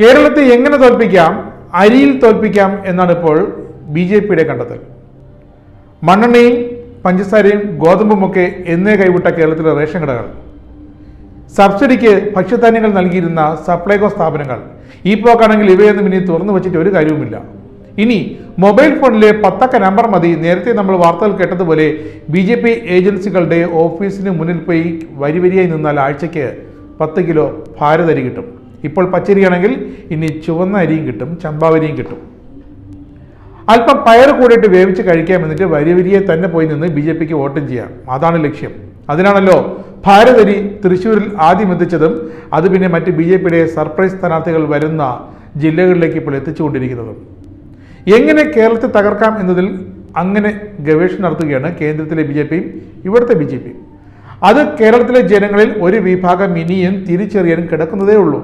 കേരളത്തെ എങ്ങനെ തോൽപ്പിക്കാം? അരിയിൽ തോൽപ്പിക്കാം എന്നാണ് ഇപ്പോൾ ബി ജെ പിയുടെ കണ്ടെത്തൽ. മണ്ണെണ്ണയും പഞ്ചസാരയും ഗോതമ്പുമൊക്കെ എന്നേ കൈവിട്ട കേരളത്തിലെ റേഷൻ കടകൾ. സബ്സിഡിക്ക് ഭക്ഷ്യധാന്യങ്ങൾ നൽകിയിരുന്ന സപ്ലൈകോ സ്ഥാപനങ്ങൾ. ഈ പോക്കാണെങ്കിൽ ഇവയൊന്നും ഇനി തുറന്നു വെച്ചിട്ട് ഒരു കാര്യവുമില്ല. ഇനി മൊബൈൽ ഫോണിലെ പത്തക്ക നമ്പർ മതി. നേരത്തെ നമ്മൾ വാർത്തകൾ കേട്ടതുപോലെ ബി ജെ പി ഏജൻസികളുടെ ഓഫീസിന് മുന്നിൽ പോയി വരി വരിയായി നിന്നാൽ ആഴ്ചയ്ക്ക് പത്ത് കിലോ ഭാരതരി കിട്ടും. ഇപ്പോൾ പച്ചരിയാണെങ്കിൽ ഇനി ചുവന്ന അരിയും കിട്ടും ചമ്പാവരിയും കിട്ടും. അല്പം പയർ കൂടിയിട്ട് വേവിച്ച് കഴിക്കാം എന്നിട്ട് വരി വരിയെ തന്നെ പോയി നിന്ന് ബി ജെ പിക്ക് വോട്ടും ചെയ്യാം. അതാണ് ലക്ഷ്യം. അതിനാണല്ലോ ഭാരതരി തൃശ്ശൂരിൽ ആദ്യം എത്തിച്ചതും അത് പിന്നെ മറ്റ് ബി ജെ പിയുടെ സർപ്രൈസ് സ്ഥാനാർത്ഥികൾ വരുന്ന ജില്ലകളിലേക്ക് ഇപ്പോൾ എത്തിച്ചുകൊണ്ടിരിക്കുന്നതും. എങ്ങനെ കേരളത്തെ തകർക്കാം എന്നതിൽ അങ്ങനെ ഗവേഷണം നടത്തുകയാണ് കേന്ദ്രത്തിലെ ബി ജെ പിയും ഇവിടുത്തെ ബി ജെ പിയും. അത് കേരളത്തിലെ ജനങ്ങളിൽ ഒരു വിഭാഗം ഇനിയും തിരിച്ചറിയാൻ കിടക്കുന്നതേ ഉള്ളൂ.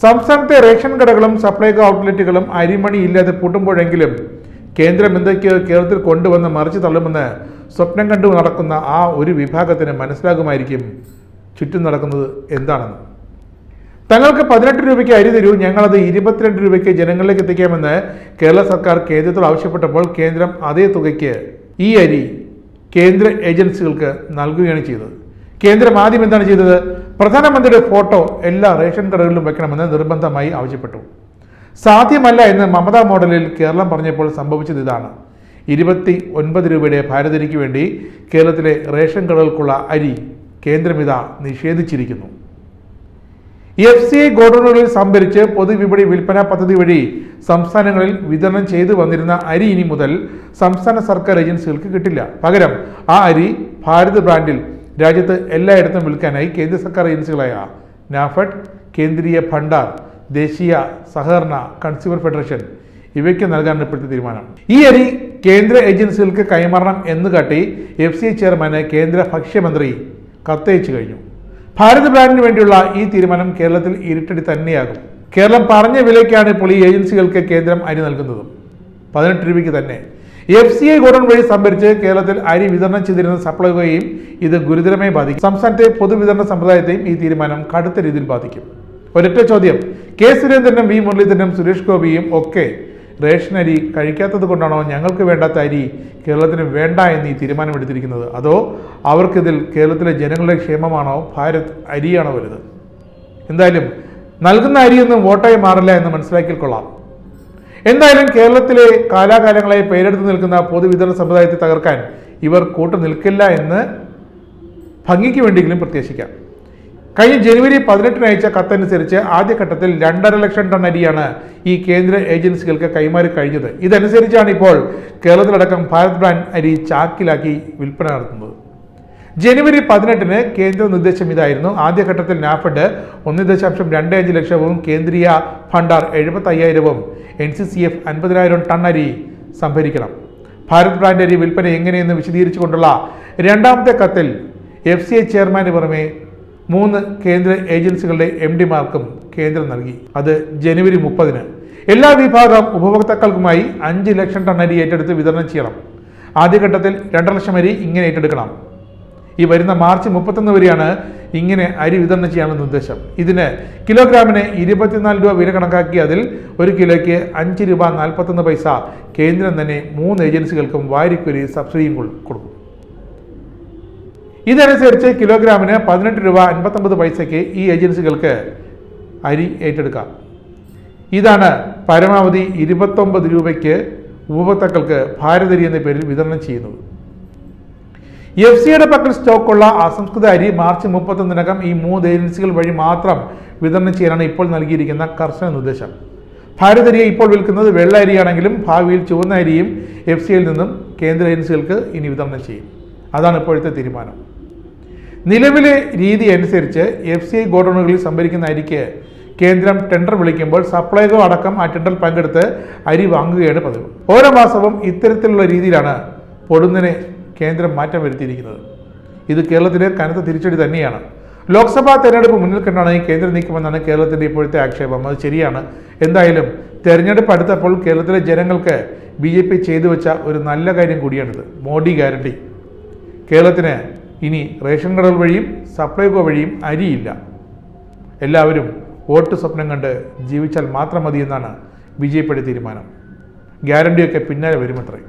സംസ്ഥാനത്തെ റേഷൻ കടകളും സപ്ലൈകോ ഔട്ട്ലെറ്റുകളും അരിമണി ഇല്ലാതെ പൂട്ടുമ്പോഴെങ്കിലും കേന്ദ്രം എന്തൊക്കെയോ കേരളത്തിൽ കൊണ്ടുവന്ന് മറിച്ച് തള്ളുമെന്ന് സ്വപ്നം കണ്ടു നടക്കുന്ന ആ ഒരു വിഭാഗത്തിന് മനസ്സിലാകുമായിരിക്കും ചുറ്റും നടക്കുന്നത് എന്താണെന്ന്. തങ്ങൾക്ക് പതിനെട്ട് രൂപയ്ക്ക് അരി തരൂ ഞങ്ങളത് ഇരുപത്തിരണ്ട് രൂപയ്ക്ക് ജനങ്ങളിലേക്ക് എത്തിക്കാമെന്ന് കേരള സർക്കാർ കേന്ദ്രത്തോട് ആവശ്യപ്പെട്ടപ്പോൾ കേന്ദ്രം അതേ തുകയ്ക്ക് ഈ അരി കേന്ദ്ര ഏജൻസികൾക്ക് നൽകുകയാണ് ചെയ്തത്. കേന്ദ്രം ആദ്യം എന്താണ് ചെയ്തത്? പ്രധാനമന്ത്രിയുടെ ഫോട്ടോ എല്ലാ റേഷൻ കടകളിലും വെക്കണമെന്ന് നിർബന്ധമായി ആവശ്യപ്പെട്ടു. സാധ്യമല്ല എന്ന് മമതാ മോഡലിൽ കേരളം പറഞ്ഞപ്പോൾ സംഭവിച്ചത് ഇതാണ്. ഇരുപത്തി ഒൻപത് രൂപയുടെ ഭാരതരിക്ക് വേണ്ടി കേരളത്തിലെ റേഷൻ കടകൾക്കുള്ള അരി കേന്ദ്രം ഇതാ നിഷേധിച്ചിരിക്കുന്നു. എഫ് സി ഗോഡൌണുകളിൽ സംഭരിച്ച് പൊതുവിപണി വിൽപ്പന പദ്ധതി വഴി സംസ്ഥാനങ്ങളിൽ വിതരണം ചെയ്തു വന്നിരുന്ന അരി ഇനി മുതൽ സംസ്ഥാന സർക്കാർ ഏജൻസികൾക്ക് കിട്ടില്ല. പകരം ആ അരി ഭാരത് ബ്രാൻഡിൽ രാജ്യത്ത് എല്ലായിടത്തും വിൽക്കാനായി കേന്ദ്ര സർക്കാർ ഏജൻസികളായ നാഫഡ് കേന്ദ്രീയ ഭണ്ഡാർ ദേശീയ സഹകരണ കൺസ്യൂമർ ഫെഡറേഷൻ ഇവയ്ക്ക് നൽകാനാണ് ഇപ്പോഴത്തെ തീരുമാനം. ഈ അരി കേന്ദ്ര ഏജൻസികൾക്ക് കൈമാറണം എന്ന് കാട്ടി എഫ് സി ചെയർമാന് കേന്ദ്ര ഭക്ഷ്യമന്ത്രി കത്തയച്ചു കഴിഞ്ഞു. ഭാരത് ബ്രാൻഡിന് വേണ്ടിയുള്ള ഈ തീരുമാനം കേരളത്തിൽ ഇരുട്ടടി തന്നെയാകും. കേരളം പറഞ്ഞ വിലയ്ക്കാണ് ഇപ്പോൾ ഈ ഏജൻസികൾക്ക് കേന്ദ്രം അരി നൽകുന്നത്. പതിനെട്ട് രൂപയ്ക്ക് തന്നെ. എഫ് സി ഐ ഗോഡൌൺ വഴി സംഭരിച്ച് കേരളത്തിൽ അരി വിതരണം ചെയ്തിരുന്ന സപ്ലൈകോയെയും ഇത് ഗുരുതരമായി ബാധിക്കും. സംസ്ഥാനത്തെ പൊതുവിതരണ സമ്പ്രദായത്തെയും ഈ തീരുമാനം കടുത്ത രീതിയിൽ ബാധിക്കും. ഒരൊറ്റ ചോദ്യം. കെ. സുരേന്ദ്രനും വി. മുരളീധരനും സുരേഷ് ഗോപിയും ഒക്കെ റേഷൻ അരി കഴിക്കാത്തത് കൊണ്ടാണോ ഞങ്ങൾക്ക് വേണ്ടാത്ത അരി കേരളത്തിന് വേണ്ട എന്ന് ഈ തീരുമാനമെടുത്തിരിക്കുന്നത് അതോ അവർക്കിതിൽ കേരളത്തിലെ ജനങ്ങളുടെ ക്ഷേമമാണോ? ഭാരത് അരിയാണോ വലുത്? എന്തായാലും നൽകുന്ന അരിയൊന്നും വോട്ടായി മാറില്ല എന്ന് മനസ്സിലാക്കിൽ കൊള്ളാം. എന്തായാലും കേരളത്തിലെ കാലാകാലങ്ങളായി പേരെടുത്ത് നിൽക്കുന്ന പൊതുവിതരണ സമ്പ്രദായത്തെ തകർക്കാൻ ഇവർ കൂട്ടു നിൽക്കില്ല എന്ന് ഭംഗിക്ക് വേണ്ടിയെങ്കിലും പ്രത്യാശിക്കാം. കഴിഞ്ഞ ജനുവരി പതിനെട്ടിന് അയച്ച കത്തനുസരിച്ച് ആദ്യഘട്ടത്തിൽ രണ്ടര ലക്ഷം ടൺ അരിയാണ് ഈ കേന്ദ്ര ഏജൻസികൾക്ക് കൈമാറി കഴിഞ്ഞത്. ഇതനുസരിച്ചാണ് ഇപ്പോൾ കേരളത്തിലടക്കം ഭാരത് ബ്രാൻഡ് അരി ചാക്കിലാക്കി വിൽപ്പന നടത്തുന്നത്. ജനുവരി പതിനെട്ടിന് കേന്ദ്ര നിർദ്ദേശം ഇതായിരുന്നു. ആദ്യഘട്ടത്തിൽ നാഫഡ് ഒന്ന് ദശാംശം രണ്ട് അഞ്ച് ലക്ഷവും കേന്ദ്രീയ ഫണ്ടാർ എഴുപത്തി അയ്യായിരവും എൻ സി സി എഫ് അൻപതിനായിരം ടൺ അരി സംഭരിക്കണം. ഭാരത് ബ്രാൻഡ് അരി വിൽപ്പന എങ്ങനെയെന്ന് വിശദീകരിച്ചുകൊണ്ടുള്ള രണ്ടാമത്തെ കത്തിൽ എഫ് സി ഐ ചെയർമാന് പുറമെ മൂന്ന് കേന്ദ്ര ഏജൻസികളുടെ എം ഡിമാർക്കും കേന്ദ്രം നൽകി. അത് ജനുവരി മുപ്പതിന്. എല്ലാ വിഭാഗം ഉപഭോക്താക്കൾക്കുമായി അഞ്ച് ലക്ഷം ടൺ അരി ഏറ്റെടുത്ത് വിതരണം ചെയ്യണം. ആദ്യഘട്ടത്തിൽ രണ്ടര ലക്ഷം അരി ഇങ്ങനെ ഏറ്റെടുക്കണം. ഈ വരുന്ന മാർച്ച് മുപ്പത്തൊന്ന് വരെയാണ് ഇങ്ങനെ അരി വിതരണം ചെയ്യാനുള്ള നിർദ്ദേശം ഇതിന് കിലോഗ്രാമിന് ഇരുപത്തിനാല് രൂപ വില കണക്കാക്കി അതിൽ ഒരു കിലോയ്ക്ക് അഞ്ച് രൂപ നാൽപ്പത്തൊന്ന് പൈസ കേന്ദ്രം തന്നെ മൂന്ന് ഏജൻസികൾക്കും വാരിക്കൊരു സബ്സിഡിയും കൊടുക്കും. ഇതനുസരിച്ച് കിലോഗ്രാമിന് പതിനെട്ട് രൂപ അൻപത്തൊമ്പത് പൈസയ്ക്ക് ഈ ഏജൻസികൾക്ക് അരി ഏറ്റെടുക്കാം. ഇതാണ് പരമാവധി ഇരുപത്തൊമ്പത് രൂപയ്ക്ക് ഉപഭോക്താക്കൾക്ക് ഭാരതരി എന്ന പേരിൽ വിതരണം ചെയ്യുന്നത്. എഫ് സിയുടെ പക്കൽ സ്റ്റോക്കുള്ള അസംസ്കൃത അരി മാർച്ച് മുപ്പത്തൊന്നിനകം ഈ മൂന്ന് ഏജൻസികൾ വഴി മാത്രം വിതരണം ചെയ്യാനാണ് ഇപ്പോൾ നൽകിയിരിക്കുന്ന കർശന നിർദ്ദേശം. ഭാരതരിയെ ഇപ്പോൾ വിൽക്കുന്നത് വെള്ള അരിയാണെങ്കിലും ഭാവിയിൽ ചുവന്ന അരിയും എഫ് സിയിൽ നിന്നും കേന്ദ്ര ഏജൻസികൾക്ക് ഇനി വിതരണം ചെയ്യും. അതാണ് ഇപ്പോഴത്തെ തീരുമാനം. നിലവിലെ രീതി അനുസരിച്ച് എഫ് സി ഐ ഗോഡൌണുകളിൽ സംഭരിക്കുന്ന അരിക്ക് കേന്ദ്രം ടെൻഡർ വിളിക്കുമ്പോൾ സപ്ലൈകോ അടക്കം ആ ടെൻഡറിൽ പങ്കെടുത്ത് അരി വാങ്ങുകയാണ് പതിവ്. ഓരോ മാസവും ഇത്തരത്തിലുള്ള രീതിയിലാണ് പൊടുന്നനെ കേന്ദ്രം മാറ്റം വരുത്തിയിരിക്കുന്നത് ഇത് കേരളത്തിലെ കനത്ത തിരിച്ചടി തന്നെയാണ്. ലോക്സഭാ തെരഞ്ഞെടുപ്പ് മുന്നിൽ കണ്ടാണ് ഈ കേന്ദ്ര നീക്കമെന്നാണ് കേരളത്തിന്റെ ഇപ്പോഴത്തെ ആക്ഷേപം. അത് ശരിയാണ്. എന്തായാലും തെരഞ്ഞെടുപ്പ് അടുത്തപ്പോൾ കേരളത്തിലെ ജനങ്ങൾക്ക് ബി ജെ പി ചെയ്തു വെച്ച ഒരു നല്ല കാര്യം കൂടിയാണിത്. മോഡി ഗ്യാരണ്ടി. കേരളത്തിന് ഇനി റേഷൻ കടകൾ വഴിയും സപ്ലൈകോ വഴിയും അരിയില്ല. എല്ലാവരും വോട്ട് സ്വപ്നം കണ്ട് ജീവിച്ചാൽ മാത്രം മതിയെന്നാണ് ബി ജെ പിയുടെ തീരുമാനം. ഗ്യാരണ്ടിയൊക്കെ പിന്നാലെ വരുമത്രേ.